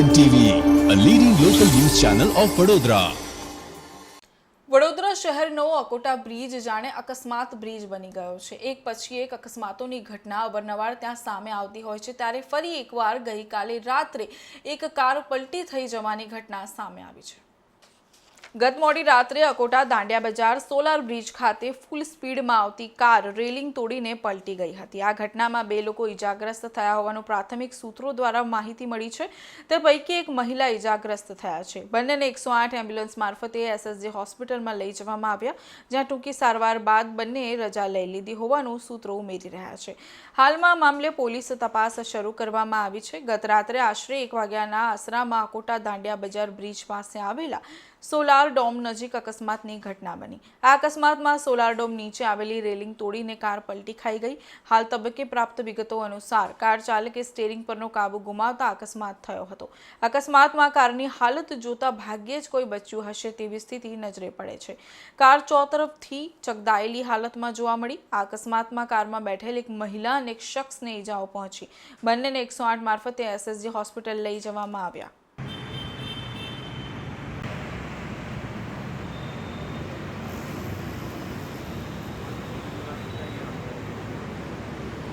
N TV a leading local news channel of Vadodara Vadodara શહેરનો Akota bridge જાણે અકસ્માત bridge બની ગયો છે. એક પછી એક અકસ્માતોની ઘટના અવારનવાર ત્યાં સામે આવતી હોય છે. ત્યારે ફરી એકવાર ગઈકાલે રાત્રે એક કાર પલટી થઈ જવાની ઘટના સામે આવી છે. ગત મોડી રાત્રે અકોટા દાંડિયા બજાર સોલાર બ્રિજ ખાતે ફૂલ સ્પીડમાં આવતી કાર રેલિંગ તોડીને પલટી ગઈ હતી. આ ઘટનામાં બે લોકો ઈજાગ્રસ્ત થયા હોવાનું પ્રાથમિક સૂત્રો દ્વારા માહિતી મળી છે. તે પૈકી એક મહિલા ઈજાગ્રસ્ત થયા છે. બંનેને એકસો આઠ એમ્બ્યુલન્સ મારફતે એસએસજી હોસ્પિટલમાં લઈ જવામાં આવ્યા, જ્યાં ટૂંકી સારવાર બાદ બંનેએ રજા લઈ લીધી હોવાનું સૂત્રો ઉમેરી રહ્યા છે. હાલમાં મામલે પોલીસ તપાસ શરૂ કરવામાં આવી છે. ગત રાત્રે આશરે એક વાગ્યાના આસરામાં અકોટા દાંડિયા બજાર બ્રિજ પાસે આવેલા સોલાર ડોમ નજીક અકસ્માતની ઘટના બની. આ અકસ્માતમાં સોલાર ડોમ નીચે આવેલી રેલિંગ તોડીને કાર પલટી ખાઈ ગઈ. હાલ તબક્કે પ્રાપ્ત વિગતો અનુસાર કાર ચાલકે સ્ટેરિંગ પરનો કાબુ ગુમાવતા અકસ્માત થયો હતો. અકસ્માતમાં કારની હાલત જોતા ભાગ્યે જ કોઈ બચ્યું હશે તેવી સ્થિતિ નજરે પડે છે. કાર ચોતરફથી ચગદાયેલી હાલતમાં જોવા મળી. આ અકસ્માતમાં કારમાં બેઠેલ એક મહિલા અને એક શખ્સને ઈજાઓ પહોંચી. બંનેને એકસો આઠ મારફતે એસએસજી હોસ્પિટલ લઈ જવામાં આવ્યા.